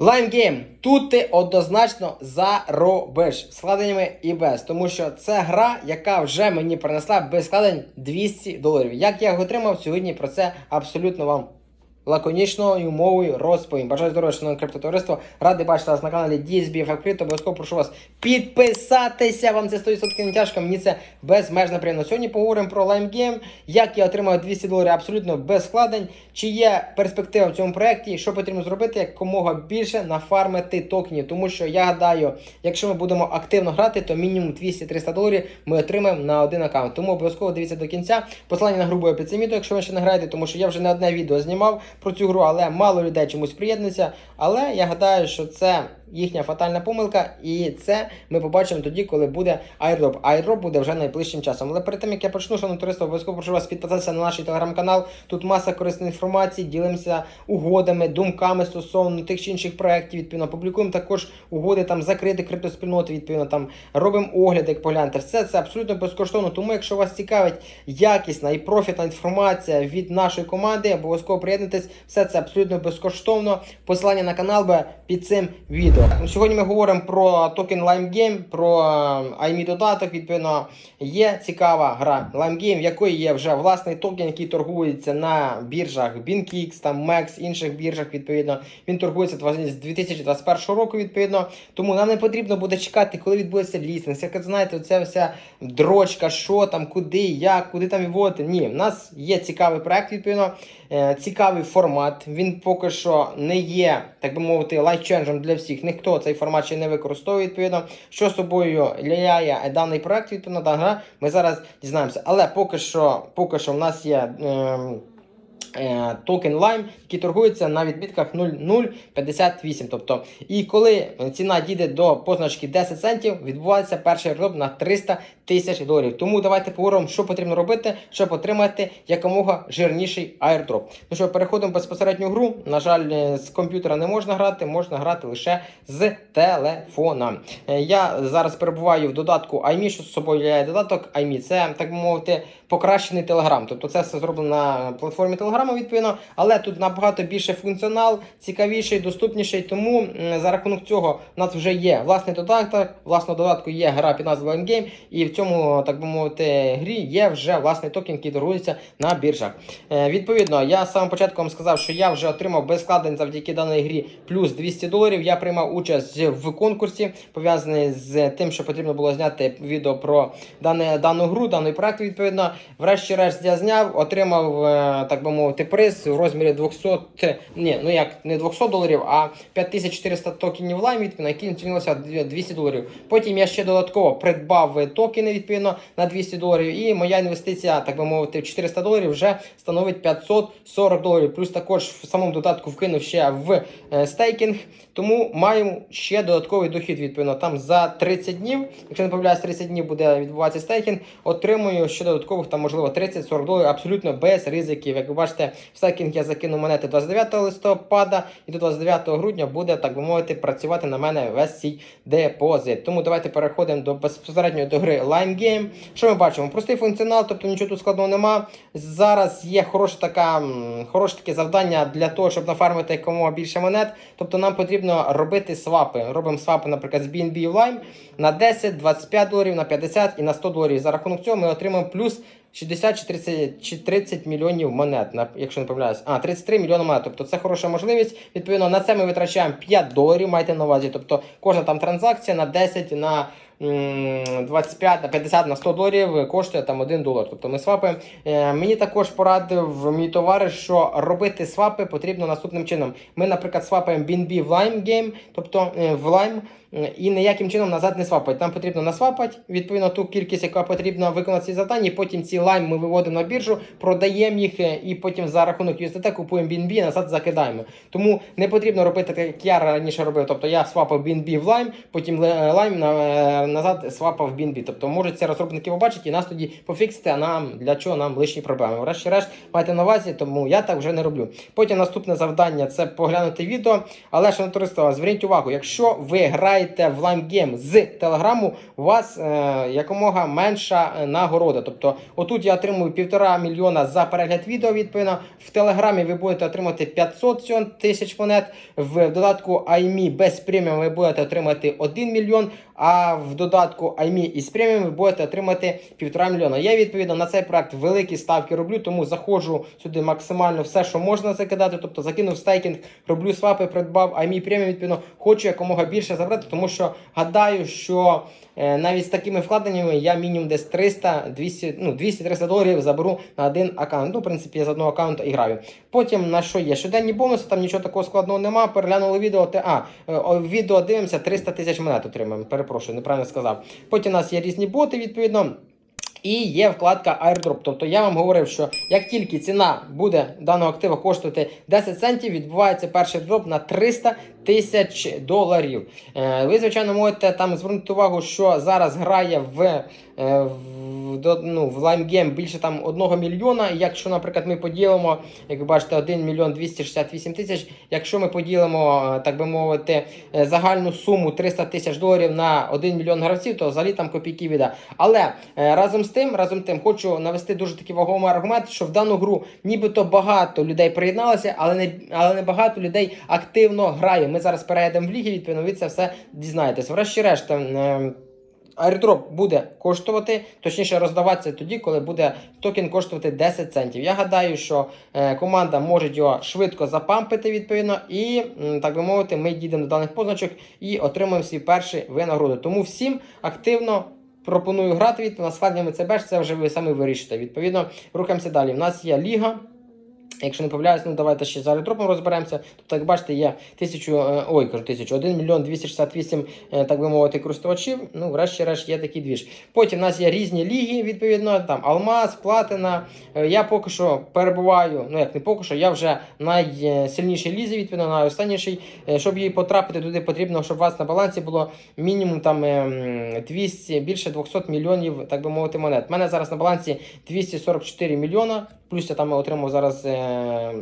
Lime Тут ти однозначно заробиш складеннями і без. Тому що це гра, яка вже мені принесла без складень 200 доларів. Як я їх отримав, сьогодні про це абсолютно вам лаконічною мовою розповім. Бажаю здоров'я, шановне криптотовариство. Радий бачити вас на каналі DSBF Crypto. Обов'язково прошу вас підписатися. Вам це 100% не тяжко. Мені це безмежно приємно. Сьогодні поговоримо про Lime як я отримав 200 доларів абсолютно без складень, чи є перспектива в цьому проєкті, що потрібно зробити, якомога більше нафармити токенів. Тому що я гадаю, якщо ми будемо активно грати, то мінімум 200-300 доларів ми отримаємо на один аккаунт. Тому обов'язково дивіться до кінця. Посилання на гру буде під цим відео, якщо ви ще не граєте, тому що я вже не одне відео знімав про цю гру, але мало людей чомусь приєднується. Але я гадаю, що це їхня фатальна помилка, і це ми побачимо тоді, коли буде airdrop. Airdrop буде вже найближчим часом. Але перед тим як я почну, шановне товариство, обов'язково прошу вас підписатися на наш телеграм-канал. Тут маса корисної інформації, ділимося угодами, думками стосовно тих чи інших проєктів. Відповідно, публікуємо також угоди там закрити криптоспільноти. Відповідно, там робимо огляди, як погляньте. Все це абсолютно безкоштовно. Тому, якщо вас цікавить якісна і профітна інформація від нашої команди, обов'язково приєднуйтесь. Все це абсолютно безкоштовно. Посилання на канал буде під цим відео. Сьогодні ми говоримо про токен Lime Game, про IME додаток. Відповідно, є цікава гра Lime Game, в якої є вже власний токен, який торгується на біржах BinKix, там MEX, інших біржах. Відповідно, він торгується з 2021 року. Відповідно, тому нам не потрібно буде чекати, коли відбудеться лістинг. Як знаєте, це вся дрочка, що там, куди, як, куди там відводити. Ні, в нас є цікавий проект, відповідно, е, цікавий формат. Він поки що не є, так би мовити, лайфченджем для всіх. Ніхто цей формат ще не використовує, відповідно. Що собою ляє даний проект, відповідно, та гра, ми зараз дізнаємося. Але поки що, поки що в нас є. Е, Токен Lime, який торгується на відбітках 0,058. Тобто, і коли ціна дійде до позначки 10 центів, відбувається перший роб на 300 тисяч доларів. Тому давайте поговоримо, що потрібно робити, щоб отримати якомога жирніший airdrop. Ну що, переходимо безпосередньо в гру. На жаль, е, з комп'ютера не можна грати, можна грати лише з телефона. Е, Я зараз перебуваю в додатку iMe, що з собою є додаток iMe. Це так би мовити покращений Telegram. Тобто це все зроблено на платформі Telegram, відповідно, але тут набагато більше функціонал, цікавіший, доступніший. Тому за рахунок цього в нас вже є власний додаток. Власного додатку є гра під назвою Game, і в цьому, так би мовити, грі є вже власний токен, який торгується на біржах. Е, відповідно, я з самого початку вам сказав, що я вже отримав без складень завдяки даній грі плюс 200 доларів. Я приймав участь в конкурсі, пов'язаний з тим, що потрібно було зняти відео про дане, дану гру, даний проект. Відповідно, врешті-решт я зняв, отримав, е, так би мовити, приз в розмірі 200, ні, ну як не 200 доларів, а 5400 токенів лайм, відповідно, які оцінилися 200 доларів. Потім я ще додатково придбав токени відповідно на 200 доларів. І моя інвестиція, так би мовити, в 400 доларів вже становить 540 доларів. Плюс також в самому додатку вкинув ще в е, стейкінг. Тому маємо ще додатковий дохід. Відповідно, там за 30 днів, якщо не помиляюсь, 30 днів буде відбуватися стейкінг, отримую ще додаткових там, можливо, 30-40 доларів абсолютно без ризиків. Як ви бачите, в стейкінг я закину монети 29 листопада і до 29 грудня буде, так би мовити, працювати на мене весь цей депозит. Тому давайте переходимо до безпосередньо до гри Lime Game. Що ми бачимо? Простий функціонал, тобто нічого тут складного нема. Зараз є хороша така, хороше таке завдання для того, щоб нафармити якомога більше монет. Тобто нам потрібно робити свапи. Робимо свапи, наприклад, з BNB в Lime на 10, 25 доларів, на 50 і на 100 доларів. За рахунок цього ми отримаємо плюс 60 чи 30, чи 30 мільйонів монет, якщо не помиляюсь. А, 33 мільйони монет. Тобто це хороша можливість. Відповідно, на це ми витрачаємо 5 доларів, майте на увазі. Тобто кожна там транзакція на 10, на 25, на 50, на 100 доларів коштує там 1 долар. Тобто ми свапаємо. Е, мені також порадив мій товариш, що робити свапи потрібно наступним чином. Ми, наприклад, свапаємо BNB в Lime Game, тобто е, в Lime. е, І ніяким чином назад не свапати. Нам потрібно насвапати, відповідно, ту кількість, яка потрібна виконати ці завдання, потім ці лайм ми виводимо на біржу, продаємо їх, і потім за рахунок USDT купуємо BNB і назад закидаємо. Тому не потрібно робити так, як я раніше робив. Тобто я свапав BNB в лайм, потім лайм на, назад свапав BNB. Тобто можуть це розробники побачити і нас тоді пофіксити, а нам для чого нам лишні проблеми. Врешті-решт, майте на увазі, тому я так вже не роблю. Потім наступне завдання це поглянути відео. Але шановне товариство, зверніть увагу, якщо ви граєте в Game з телеграму, у вас е, якомога менша е, нагорода. Тобто, отут я отримую півтора мільйона за перегляд відео. Відповідно, в телеграмі ви будете отримати 500 тисяч монет. В додатку iMe без преміум ви будете отримати 1 мільйон. А в додатку iMe із преміум ви будете отримати півтора мільйона. Я відповідно на цей проект великі ставки роблю, тому заходжу сюди максимально все, що можна закидати. Тобто закинув стейкінг, роблю свапи, придбав iMe преміум. Відповідно, хочу якомога більше забрати, тому що гадаю, що е, навіть з такими вкладеннями я мінімум десь 300, 200, ну 200-300 доларів заберу на один аккаунт. Ну, в принципі, я з одного аккаунту і граю. Потім на що є? Щоденні бонуси, там нічого такого складного нема. Переглянули відео. Те, а, е, відео дивимося, 300 тисяч монет отримаємо. Перепрошую, неправильно сказав. Потім у нас є різні боти, відповідно. І є вкладка airdrop. Тобто я вам говорив, що як тільки ціна буде даного актива коштувати 10 центів, відбувається перший дроп на 300 тисяч доларів. Е, Ви, звичайно, можете там звернути увагу, що зараз грає в, е, в, ну, в Lime Game більше там 1 мільйона. Якщо, наприклад, ми поділимо, як ви бачите, 1 мільйон 268 тисяч. Якщо ми поділимо, е, так би мовити, загальну суму 300 тисяч доларів на 1 мільйон гравців, то взагалі там копійки віда. Але разом з тим, разом тим, хочу навести дуже такий вагомий аргумент, що в дану гру нібито багато людей приєдналося, але не але не багато людей активно грає. Ми зараз перейдемо в ліги, відповідно, ви це все дізнаєтесь. Врешті-решт. е, Airdrop буде коштувати, точніше роздаватися тоді, коли буде токен коштувати 10 центів. Я гадаю, що е, команда може його швидко запампити відповідно, і так би мовити, ми дійдемо до даних позначок і отримаємо свій перший винагороду. Тому всім активно. Пропоную грати відповідно складнями ЦБ, це вже ви самі вирішите. Відповідно, рухаємося далі. У нас є ліга. Якщо не помиляюсь, ну давайте ще за ретропом розберемося. Тобто, як бачите, є тисячу, е, ой, кажу, тисячу, 1 мільйон 268, е, так би мовити, користувачів. Ну, врешті-решт є такий двіж. Потім в нас є різні ліги, відповідно, там Алмаз, Платина. Е, Я поки що перебуваю, ну як не поки що, я вже найсильнішій лізі, відповідно, найостаннішій. Е, Щоб її потрапити туди, потрібно, щоб у вас на балансі було мінімум там ем, 200, більше 200 мільйонів, так би мовити, монет. У мене зараз на балансі 244 мільйона, плюс я там отримав зараз. е,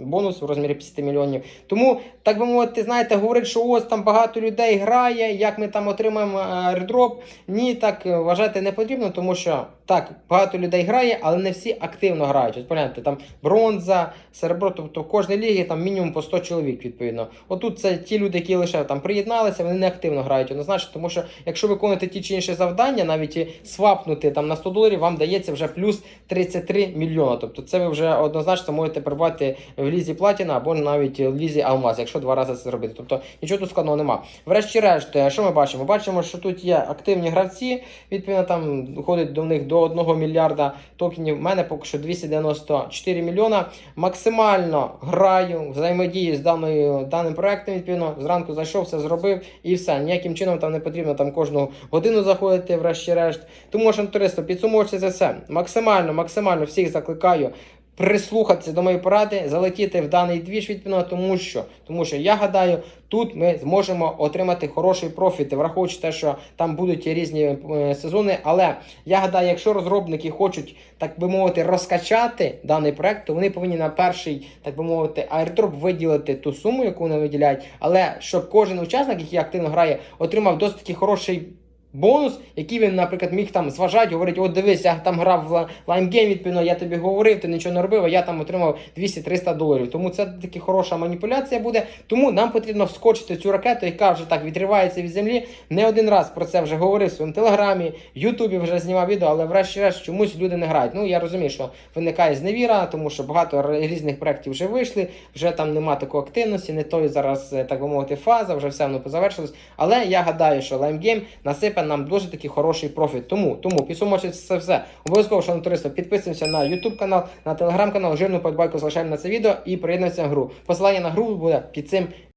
Бонус в розмірі 50 мільйонів. Тому, так би мовити, знаєте, говорить, що ось там багато людей грає, як ми там отримаємо редроп. Ні, так е, вважати не потрібно, тому що так, багато людей грає, але не всі активно грають. Ось погляньте, там бронза, серебро, тобто в кожній лігі там мінімум по 100 чоловік, відповідно. Отут це ті люди, які лише там приєдналися, вони не активно грають однозначно, тому що якщо виконуєте ті чи інші завдання, навіть свапнути там на 100 доларів, вам дається вже плюс 33 мільйона. Тобто це ви вже однозначно можете перебувати в лізі платіна або навіть в лізі алмаз, якщо два рази це зробити. Тобто нічого тут складного нема. Врешті-решт, е, що ми бачимо? Бачимо, що тут є активні гравці, відповідно, там ходить до них до 1 мільярда токенів. У мене поки що 294 мільйона. Максимально граю, взаємодію з даною даним проектом. Відповідно, зранку зайшов, все зробив і все. Ніяким чином там не потрібно там кожну годину заходити, врешті-решт. Тому що туристо підсумовуючи це все. Максимально, максимально всіх закликаю. Прислухатися до моєї поради, залетіти в даний двіж відповідно, тому що тому що я гадаю, тут ми зможемо отримати хороший профіт, враховуючи те, що там будуть різні е, сезони. Але я гадаю, якщо розробники хочуть, так би мовити, розкачати даний проект, то вони повинні на перший, так би мовити, airdrop виділити ту суму, яку вони виділяють. Але щоб кожен учасник, який активно грає, отримав досить хороший. Бонус, який він, наприклад, міг там зважати, говорить, от дивись, я там грав в лаймгейм, відповідно, я тобі говорив, ти нічого не робив, а я там отримав 200-300 доларів. Тому це таки хороша маніпуляція буде. Тому нам потрібно вскочити цю ракету, яка вже так відривається від землі. Не один раз про це вже говорив в своєму телеграмі, Ютубі вже знімав відео, але врешті-решт чомусь люди не грають. Ну я розумію, що виникає зневіра, тому що багато різних проєктів вже вийшли, вже там нема такої активності, не той зараз, е, так би мовити, фаза, вже все воно позавершилось. Але я гадаю, що LimeGame насипе нам дуже такий хороший профіт. Тому, тому підсумовуючи це все. Обов'язково, шановні туристи, підписуємося на YouTube канал, на телеграм канал, жирну подбайку залишаємо на це відео і приєднуємося в гру. Посилання на гру буде під цим